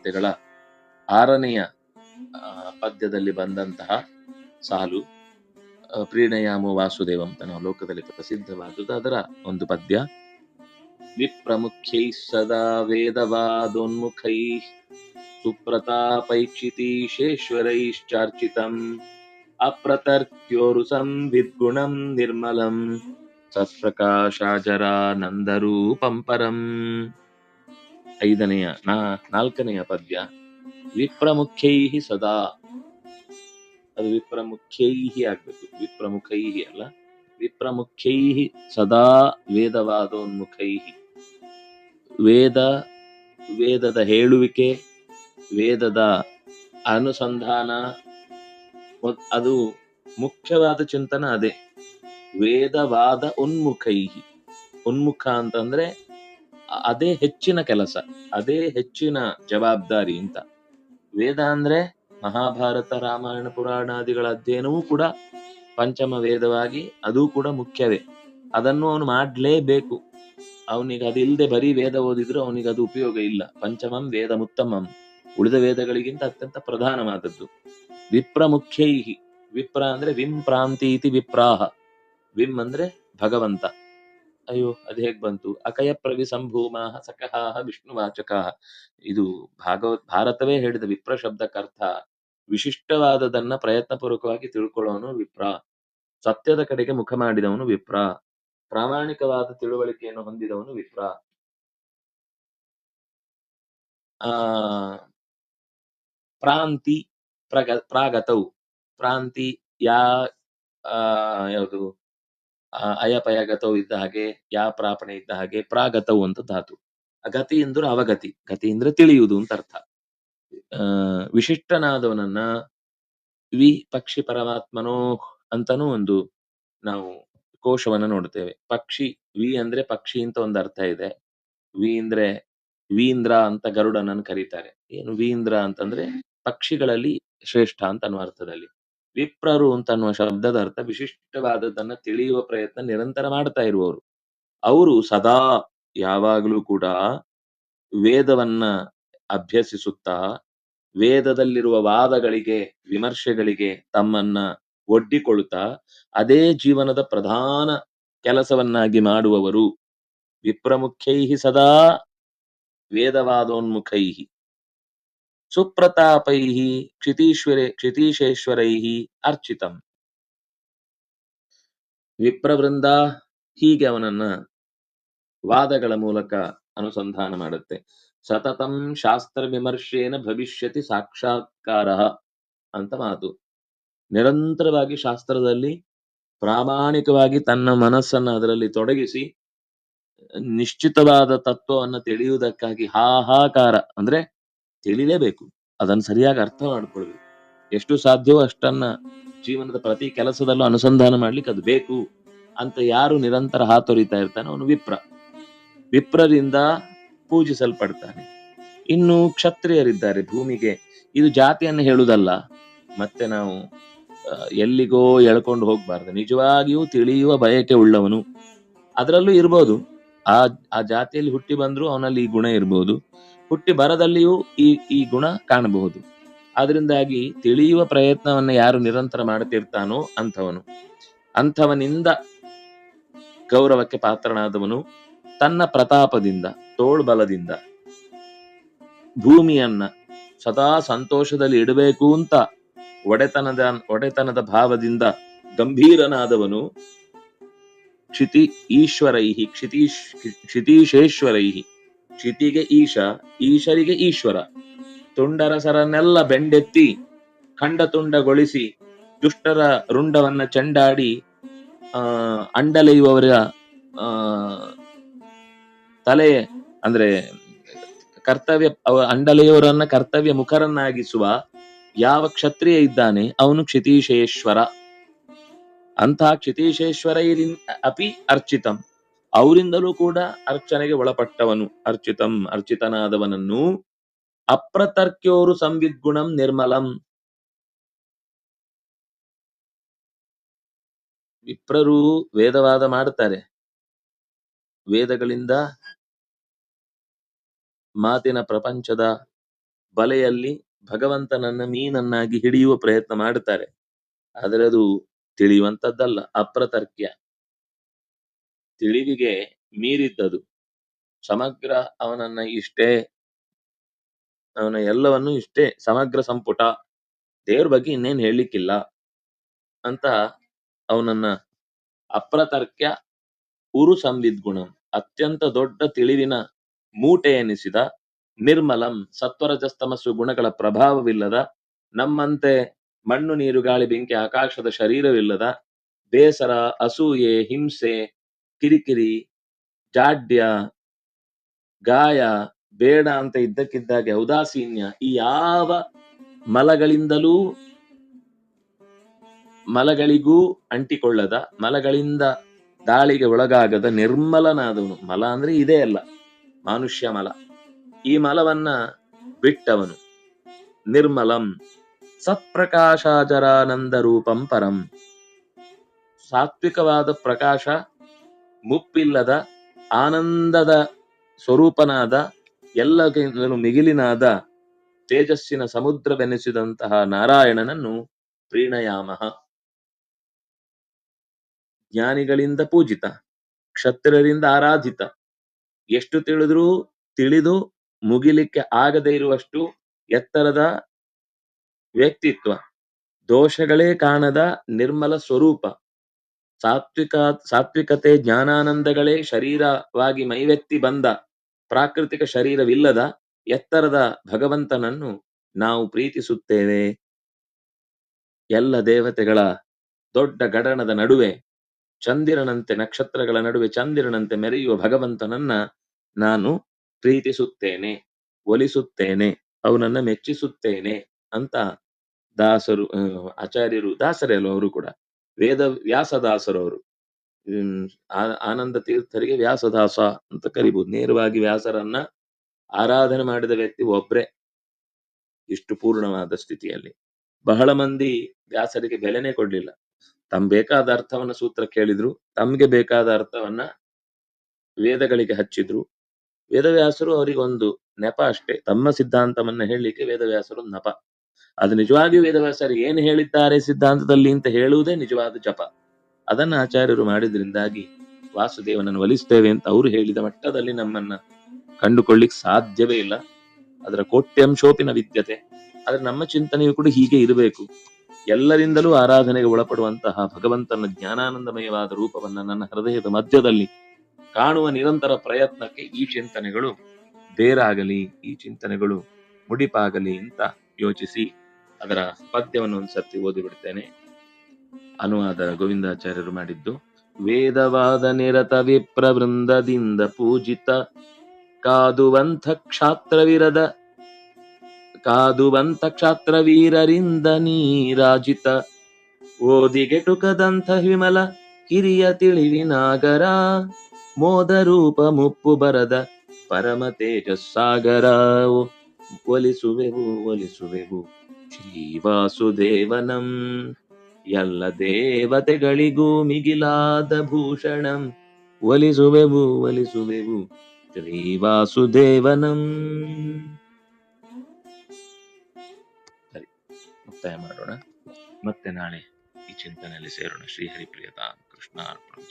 ಗೀತೆಗಳ ಆರನೆಯ ಪದ್ಯದಲ್ಲಿ ಬಂದಂತಹ ಸಾಲು ಪ್ರೀಣಯಾಮು ವಾಸುದೇವಂ ತನ್ನ ಲೋಕದಲ್ಲಿ ಪ್ರಸಿದ್ಧವಾದುದು ಅದರ ಒಂದು ಪದ್ಯ, ವಿಪ್ರಮುಖ್ಯೈ ಸದಾ ವೇದವಾದೋನ್ಮುಖೈ ಸುಪ್ರತಾಪೈಕ್ಷಿತೀಶೇಶ್ವರೈಶ್ಚಾರ್ಚಿತಂ ಅಪ್ರತರ್ಕ್ಯೋರು ಸಂವಿದ್ಗುಣಂ ನಿರ್ಮಲಂ ಸತ್ಪ್ರಕಾಶಾಜರಾನಂದರೂಪಂ ಪರಂ. ಐದನೆಯ, ನಾ, ನಾಲ್ಕನೆಯ ಪದ್ಯ ವಿಪ್ರಮುಖ್ಯೈ ಸದಾ. ಅದು ವಿಪ್ರಮುಖ್ಯೈ ಆಗ್ಬೇಕು. ವಿಪ್ರಮುಖೈ ಅಲ್ಲ ವಿಪ್ರಮುಖ್ಯೈ ಸದಾ ವೇದವಾದೋನ್ಮುಖೈ ವೇದ, ವೇದದ ಹೇಳುವಿಕೆ, ವೇದದ ಅನುಸಂಧಾನ ಅದು ಮುಖ್ಯವಾದ ಚಿಂತನ ಅದೇ. ವೇದವಾದ ಉನ್ಮುಖೈ ಉನ್ಮುಖ ಅಂತಂದ್ರೆ ಅದೇ ಹೆಚ್ಚಿನ ಕೆಲಸ, ಅದೇ ಹೆಚ್ಚಿನ ಜವಾಬ್ದಾರಿ ಅಂತ. ವೇದ ಅಂದ್ರೆ ಮಹಾಭಾರತ, ರಾಮಾಯಣ, ಪುರಾಣಾದಿಗಳ ಅಧ್ಯಯನವೂ ಕೂಡ ಪಂಚಮ ವೇದವಾಗಿ ಅದು ಕೂಡ ಮುಖ್ಯವೇ. ಅದನ್ನು ಅವನು ಮಾಡಲೇಬೇಕು. ಅವನಿಗೆ ಅದಿಲ್ಲದೆ ಬರೀ ವೇದ ಓದಿದ್ರು ಅವನಿಗೆ ಅದು ಉಪಯೋಗ ಇಲ್ಲ. ಪಂಚಮಂ ವೇದ ಮುತ್ತಮಂ ಉಳಿದ ವೇದಗಳಿಗಿಂತ ಅತ್ಯಂತ ಪ್ರಧಾನವಾದದ್ದು. ವಿಪ್ರ ಮುಖ್ಯೈ ವಿಪ್ರ ಅಂದ್ರೆ ವಿಂ ಪ್ರಾಂತಿ ಇತಿ ವಿಪ್ರಾಹ. ವಿಂ ಅಂದ್ರೆ ಭಗವಂತ. ಅಯ್ಯೋ, ಅದು ಹೇಗ್ ಬಂತು? ಅಕಯ ಪ್ರವಿ ಸಂಭೂಮಾಹ ಸಕಹಾಹ ವಿಷ್ಣುವಾಚಕಾಹ ಇದು ಭಾಗವತ್, ಭಾರತವೇ ಹೇಳಿದ ವಿಪ್ರ ಶಬ್ದಕ್ಕರ್ಥ ವಿಶಿಷ್ಟವಾದದನ್ನ ಪ್ರಯತ್ನಪೂರ್ವಕವಾಗಿ ತಿಳ್ಕೊಳ್ಳೋನು ವಿಪ್ರ. ಸತ್ಯದ ಕಡೆಗೆ ಮುಖ ಮಾಡಿದವನು ವಿಪ್ರ. ಪ್ರಾಮಾಣಿಕವಾದ ತಿಳುವಳಿಕೆಯನ್ನು ಹೊಂದಿದವನು ವಿಪ್ರ. ಆ, ಪ್ರಾಂತಿ ಪ್ರಗ ಪ್ರಾಗತವು ಪ್ರಾಂತಿ ಯಾ ಯಾವುದು? ಅಯಪಯಗತವು ಇದ್ದ ಹಾಗೆ, ಯಾ ಪ್ರಾಪಣೆ ಇದ್ದ ಹಾಗೆ ಪ್ರಾಗತವು ಅಂತ ಧಾತು. ಗತಿ ಅಂದ್ರೆ ಅವಗತಿ, ಗತಿ ಅಂದ್ರೆ ತಿಳಿಯುವುದು ಅಂತ ಅರ್ಥ. ಆ, ವಿಶಿಷ್ಟನಾದವನನ್ನ ವಿ ಪಕ್ಷಿ ಪರಮಾತ್ಮನೋ ಅಂತಾನೂ ಒಂದು ನಾವು ಕೋಶವನ್ನ ನೋಡ್ತೇವೆ. ಪಕ್ಷಿ, ವಿ ಅಂದ್ರೆ ಪಕ್ಷಿ ಅಂತ ಒಂದು ಅರ್ಥ ಇದೆ. ವಿ ಅಂದ್ರೆ ವೀಂದ್ರ ಅಂತ ಗರುಡನನ್ನು ಕರೀತಾರೆ. ಏನು ವೀಂದ್ರ ಅಂತಂದ್ರೆ ಪಕ್ಷಿಗಳಲ್ಲಿ ಶ್ರೇಷ್ಠ ಅಂತ ಅನ್ನುವ ಅರ್ಥದಲ್ಲಿ. ವಿಪ್ರರು ಅಂತ ಅನ್ನುವ ಶಬ್ದದ ಅರ್ಥ ವಿಶಿಷ್ಟವಾದದನ್ನ ತಿಳಿಯುವ ಪ್ರಯತ್ನ ನಿರಂತರ ಮಾಡ್ತಾ ಇರುವವರು. ಅವರು ಸದಾ ಯಾವಾಗಲೂ ಕೂಡ ವೇದವನ್ನ ಅಭ್ಯಸಿಸುತ್ತಾ, ವೇದದಲ್ಲಿರುವ ವಾದಗಳಿಗೆ, ವಿಮರ್ಶೆಗಳಿಗೆ ತಮ್ಮನ್ನ ಒಡ್ಡಿಕೊಳ್ಳುತ್ತಾ, ಅದೇ ಜೀವನದ ಪ್ರಧಾನ ಕೆಲಸವನ್ನಾಗಿ ಮಾಡುವವರು ವಿಪ್ರಮುಖ್ಯೈ ಸದಾ ವೇದವಾದೋನ್ಮುಖೈ ಸುಪ್ರತಾಪೈ ಕ್ಷಿತೀಶ್ವರೆ, ಕ್ಷಿತೀಶೇಶ್ವರೈ ಅರ್ಚಿತಂ. ವಿಪ್ರವೃಂದ ಹೀಗೆ ಅವನನ್ನ ವಾದಗಳ ಮೂಲಕ ಅನುಸಂಧಾನ ಮಾಡುತ್ತೆ. ಸತತಂ ಶಾಸ್ತ್ರ ವಿಮರ್ಶೇನ ಭವಿಷ್ಯತಿ ಸಾಕ್ಷಾತ್ಕಾರ ಅಂತ ಮಾತು. ನಿರಂತರವಾಗಿ ಶಾಸ್ತ್ರದಲ್ಲಿ ಪ್ರಾಮಾಣಿಕವಾಗಿ ತನ್ನ ಮನಸ್ಸನ್ನ ಅದರಲ್ಲಿ ತೊಡಗಿಸಿ ನಿಶ್ಚಿತವಾದ ತತ್ವವನ್ನ ತಿಳಿಯುವುದಕ್ಕಾಗಿ ಹಾಹಾಕಾರ ಅಂದ್ರೆ ತಿಳಿಲೇಬೇಕು. ಅದನ್ನು ಸರಿಯಾಗಿ ಅರ್ಥ ಮಾಡ್ಕೊಳ್ಬೇಕು. ಎಷ್ಟು ಸಾಧ್ಯವೋ ಅಷ್ಟನ್ನ ಜೀವನದ ಪ್ರತಿ ಕೆಲಸದಲ್ಲೂ ಅನುಸಂಧಾನ ಮಾಡ್ಲಿಕ್ಕೆ ಅದು ಬೇಕು ಅಂತ ಯಾರು ನಿರಂತರ ಹಾತೊರಿತಾ ಇರ್ತಾನೆ ಅವನು ವಿಪ್ರ. ವಿಪ್ರರಿಂದ ಪೂಜಿಸಲ್ಪಡ್ತಾನೆ. ಇನ್ನು ಕ್ಷತ್ರಿಯರಿದ್ದಾರೆ ಭೂಮಿಗೆ. ಇದು ಜಾತಿಯನ್ನು ಹೇಳುವುದಲ್ಲ. ಮತ್ತೆ ನಾವು ಎಲ್ಲಿಗೋ ಎಳ್ಕೊಂಡು ಹೋಗ್ಬಾರ್ದು. ನಿಜವಾಗಿಯೂ ತಿಳಿಯುವ ಬಯಕೆ ಉಳ್ಳವನು. ಅದರಲ್ಲೂ ಇರ್ಬೋದು. ಆ ಆ ಜಾತಿಯಲ್ಲಿ ಹುಟ್ಟಿ ಬಂದ್ರು ಅವನಲ್ಲಿ ಈ ಗುಣ ಇರ್ಬೋದು. ಹುಟ್ಟಿ ಬರದಲ್ಲಿಯೂ ಈ ಈ ಗುಣ ಕಾಣಬಹುದು. ಅದರಿಂದಾಗಿ ತಿಳಿಯುವ ಪ್ರಯತ್ನವನ್ನು ಯಾರು ನಿರಂತರ ಮಾಡುತ್ತಿರ್ತಾನೋ ಅಂಥವನು. ಅಂಥವನಿಂದ ಗೌರವಕ್ಕೆ ಪಾತ್ರನಾದವನು ತನ್ನ ಪ್ರತಾಪದಿಂದ ತೋಳ್ಬಲದಿಂದ ಭೂಮಿಯನ್ನ ಸದಾ ಸಂತೋಷದಲ್ಲಿ ಇಡಬೇಕು ಅಂತ ಒಡೆತನದ ಒಡೆತನದ ಭಾವದಿಂದ ಗಂಭೀರನಾದವನು ಕ್ಷಿತಿ ಈಶ್ವರೈಹಿ, ಕ್ಷಿತೀಶ್, ಕ್ಷಿತೀಶೇಶ್ವರೈಹಿ. ಕ್ಷಿತಿಗೆ ಈಶ, ಈಶರಿಗೆ ಈಶ್ವರ. ತುಂಡರಸರನ್ನೆಲ್ಲ ಬೆಂಡೆತ್ತಿ ಖಂಡ ತುಂಡಗೊಳಿಸಿ ದುಷ್ಟರ ರುಂಡವನ್ನ ಚಂಡಾಡಿ, ಆ, ಅಂಡಲೆಯುವವರ, ಆ, ತಲೆ, ಅಂದ್ರೆ ಕರ್ತವ್ಯ ಅಂಡಲೆಯವರನ್ನ ಕರ್ತವ್ಯ ಮುಖರನ್ನಾಗಿಸುವ ಯಾವ ಕ್ಷತ್ರಿಯ ಇದ್ದಾನೆ, ಅವನು ಕ್ಷಿತೀಶೇಶ್ವರ. ಅಂತಹ ಕ್ಷಿತೀಶೇಶ್ವರ ಅಪಿ ಅರ್ಚಿತಂ. ಅವರಿಂದಲೂ ಕೂಡ ಅರ್ಚನೆಗೆ ಒಳಪಟ್ಟವನು. ಅರ್ಚಿತಂ, ಅರ್ಚಿತನಾದವನನ್ನು ಅಪ್ರತರ್ಕ್ಯೋರು ಸಂವಿದ್ಗುಣಂ ನಿರ್ಮಲಂ. ವಿಪ್ರರು ವೇದವಾದ ಮಾಡ್ತಾರೆ. ವೇದಗಳಿಂದ ಮಾತಿನ ಪ್ರಪಂಚದ ಬಲೆಯಲ್ಲಿ ಭಗವಂತನನ್ನ ಮೀನನ್ನಾಗಿ ಹಿಡಿಯುವ ಪ್ರಯತ್ನ ಮಾಡುತ್ತಾರೆ ಆದರೆ ಅದು ತಿಳಿಯುವಂತದ್ದಲ್ಲ, ಅಪ್ರತರ್ಕ್ಯ. ತಿಳಿವಿಗೆ ಮೀರಿದ್ದದು. ಸಮಗ್ರ ಅವನನ್ನ ಇಷ್ಟೇ, ಅವನ ಎಲ್ಲವನ್ನೂ ಇಷ್ಟೇ ಸಮಗ್ರ ಸಂಪುಟ, ದೇವ್ರ ಬಗ್ಗೆ ಇನ್ನೇನ್ ಹೇಳಲಿಕ್ಕಿಲ್ಲ ಅಂತ ಅವನನ್ನ ಅಪ್ರತರ್ಕ್ಯ ಉರು ಸಂವಿದ್ಗುಣಂ ಅತ್ಯಂತ ದೊಡ್ಡ ತಿಳಿವಿನ ಮೂಟೆ ಎನಿಸಿದ ನಿರ್ಮಲಂ ಸತ್ವರಜಸ್ತಮಸ್ಸು ಗುಣಗಳ ಪ್ರಭಾವವಿಲ್ಲದ, ನಮ್ಮಂತೆ ಮಣ್ಣು ನೀರು ಗಾಳಿ ಬೆಂಕಿ ಆಕಾಶದ ಶರೀರವಿಲ್ಲದ, ಬೇಸರ, ಅಸೂಯೆ, ಹಿಂಸೆ ಕಿರಿಕಿರಿ, ಜಾಡ್ಯ, ಗಾಯ, ಬೇಡ ಅಂತ ಇದ್ದಕ್ಕಿದ್ದಾಗೆ ಔದಾಸೀನ್ಯ ಈ ಯಾವ ಮಲಗಳಿಂದಲೂ ಮಲಗಳಿಗೂ ಅಂಟಿಕೊಳ್ಳದ, ಮಲಗಳಿಂದ ದಾಳಿಗೆ ಒಳಗಾಗದ ನಿರ್ಮಲನಾದವನು. ಮಲ ಅಂದ್ರೆ ಇದೇ ಅಲ್ಲ, ಮಾನುಷ್ಯ ಮಲ. ಈ ಮಲವನ್ನ ಬಿಟ್ಟವನು. ನಿರ್ಮಲಂ ಸತ್ಪ್ರಕಾಶಾಚರಾನಂದ ರೂಪಂ ಪರಂ. ಸಾತ್ವಿಕವಾದ ಪ್ರಕಾಶ ಮುಪ್ಪಿಲ್ಲದ ಆನಂದದ ಸ್ವರೂಪನಾದ ಎಲ್ಲಕ್ಕಿಂತಲೂ ಮಿಗಿಲಿನಾದ ತೇಜಸ್ಸಿನ ಸಮುದ್ರವೆನಿಸಿದಂತಹ ನಾರಾಯಣನನ್ನು ಪ್ರೀಣಯಾಮಃ. ಜ್ಞಾನಿಗಳಿಂದ ಪೂಜಿತ, ಕ್ಷತ್ರಿಯರಿಂದ ಆರಾಧಿತ, ಎಷ್ಟು ತಿಳಿದ್ರೂ ತಿಳಿದು ಮುಗಿಲಿಕ್ಕೆ ಆಗದೇ ಇರುವಷ್ಟು ಎತ್ತರದ ವ್ಯಕ್ತಿತ್ವ, ದೋಷಗಳೇ ಕಾಣದ ನಿರ್ಮಲ ಸ್ವರೂಪ. ಸಾತ್ವಿಕ, ಸಾತ್ವಿಕತೆ, ಜ್ಞಾನಾನಂದಗಳೇ ಶರೀರವಾಗಿ ಮೈವೆತ್ತಿ ಬಂದ ಪ್ರಾಕೃತಿಕ ಶರೀರವಿಲ್ಲದ ಎತ್ತರದ ಭಗವಂತನನ್ನು ನಾವು ಪ್ರೀತಿಸುತ್ತೇವೆ. ಎಲ್ಲ ದೇವತೆಗಳ ದೊಡ್ಡ ಗಡಣದ ನಡುವೆ, ಚಂದಿರನಂತೆ ನಕ್ಷತ್ರಗಳ ನಡುವೆ ಚಂದಿರನಂತೆ ಮೆರೆಯುವ ಭಗವಂತನನ್ನ ನಾನು ಪ್ರೀತಿಸುತ್ತೇನೆ, ಒಲಿಸುತ್ತೇನೆ, ಅವನನ್ನ ಮೆಚ್ಚಿಸುತ್ತೇನೆ ಅಂತ ದಾಸರು ಆಚಾರ್ಯರು, ದಾಸರೇ ಅವರು ಕೂಡ. ವೇದ ವ್ಯಾಸದಾಸರು ಅವರು ಹ್ಮ್, ಆನಂದ ತೀರ್ಥರಿಗೆ ವ್ಯಾಸದಾಸ ಅಂತ ಕರಿಬಹುದು ನೇರವಾಗಿ ವ್ಯಾಸರನ್ನ ಆರಾಧನೆ ಮಾಡಿದ ವ್ಯಕ್ತಿ ಒಬ್ರೆ. ಇಷ್ಟು ಪೂರ್ಣವಾದ ಸ್ಥಿತಿಯಲ್ಲಿ. ಬಹಳ ಮಂದಿ ವ್ಯಾಸರಿಗೆ ಬೆಲೆನೇ ಕೊಡ್ಲಿಲ್ಲ. ತಮ್ ಬೇಕಾದ ಅರ್ಥವನ್ನ ಸೂತ್ರ ಕೇಳಿದ್ರು. ತಮ್ಗೆ ಬೇಕಾದ ಅರ್ಥವನ್ನ ವೇದಗಳಿಗೆ ಹಚ್ಚಿದ್ರು. ವೇದವ್ಯಾಸರು ಅವರಿಗೊಂದು ನೆಪ ಅಷ್ಟೇ. ತಮ್ಮ ಸಿದ್ಧಾಂತವನ್ನ ಹೇಳಲಿಕ್ಕೆ ವೇದವ್ಯಾಸರು ನೆಪ. ಅದು ನಿಜವಾಗಿಯೂ ವೇದವ್ಯಾಸರು ಏನು ಹೇಳಿದ್ದಾರೆ ಸಿದ್ಧಾಂತದಲ್ಲಿ ಅಂತ ಹೇಳುವುದೇ ನಿಜವಾದ ಜಪ. ಅದನ್ನ ಆಚಾರ್ಯರು ಮಾಡಿದ್ರಿಂದಾಗಿ ವಾಸುದೇವನನ್ನು ಒಲಿಸ್ತೇವೆ ಅಂತ ಅವರು ಹೇಳಿದ ಮಟ್ಟದಲ್ಲಿ ನಮ್ಮನ್ನ ಕಂಡುಕೊಳ್ಳಿಕ್ ಸಾಧ್ಯವೇ ಇಲ್ಲ. ಅದರ ಕೋಟ್ಯಂಶೋಪಿನ ವಿದ್ಯತೆ. ಆದ್ರೆ ನಮ್ಮ ಚಿಂತನೆಯು ಕೂಡ ಹೀಗೆ ಇರಬೇಕು. ಎಲ್ಲರಿಂದಲೂ ಆರಾಧನೆಗೆ ಒಳಪಡುವಂತಹ ಭಗವಂತನ ಜ್ಞಾನಾನಂದಮಯವಾದ ರೂಪವನ್ನ ನನ್ನ ಹೃದಯದ ಮಧ್ಯದಲ್ಲಿ ಕಾಣುವ ನಿರಂತರ ಪ್ರಯತ್ನಕ್ಕೆ ಈ ಚಿಂತನೆಗಳು ಬೇರಾಗಲಿ, ಈ ಚಿಂತನೆಗಳು ಮುಡಿಪಾಗಲಿ ಅಂತ ಯೋಚಿಸಿ ಅದರ ಪದ್ಯವನ್ನು ಒಂದ್ಸರ್ತಿ ಓದಿಬಿಡ್ತೇನೆ. ಅನುವಾದ ಗೋವಿಂದಾಚಾರ್ಯರು ಮಾಡಿದ್ದು, ವೇದವಾದ ನಿರತ ವಿಪ್ರ ವೃಂದದಿಂದ ಪೂಜಿತ ಕಾದುವಂಥ ಕ್ಷಾತ್ರವಿರದ, ಕಾದುವಂಥ ಕ್ಷಾತ್ರವೀರರಿಂದ ನೀರಾಜಿತ, ಓದಿಗೆಟುಕದಂಥ ವಿಮಲ, ಕಿರಿಯ ತಿಳಿವಿನಾಗರ ಮೋದ ರೂಪ ಮುಪ್ಪು ಬರದ, ಪರಮ ತೇಜಸ್ಸಾಗರ. ಒಲಿಸುವೆವು ಒಲಿಸುವೆವು. ಶ್ರೀ ವಾಸುದೇವನಂ ಎಲ್ಲ ದೇವತೆಗಳಿಗೂ ಮಿಗಿಲಾದ ಭೂಷಣಂ. ಒಲಿಸುವೆವು ಒಲಿಸುವೆವು, ಶ್ರೀವಾಸುದೇವನಂ. ಸರಿ, ಮುಕ್ತಾಯ ಮಾಡೋಣ. ಮತ್ತೆ ನಾಳೆ ಈ ಚಿಂತನೆಯಲ್ಲಿ ಸೇರೋಣ. ಶ್ರೀಹರಿಪ್ರಿಯತಾ ಕೃಷ್ಣ ಅರ್ಪಣ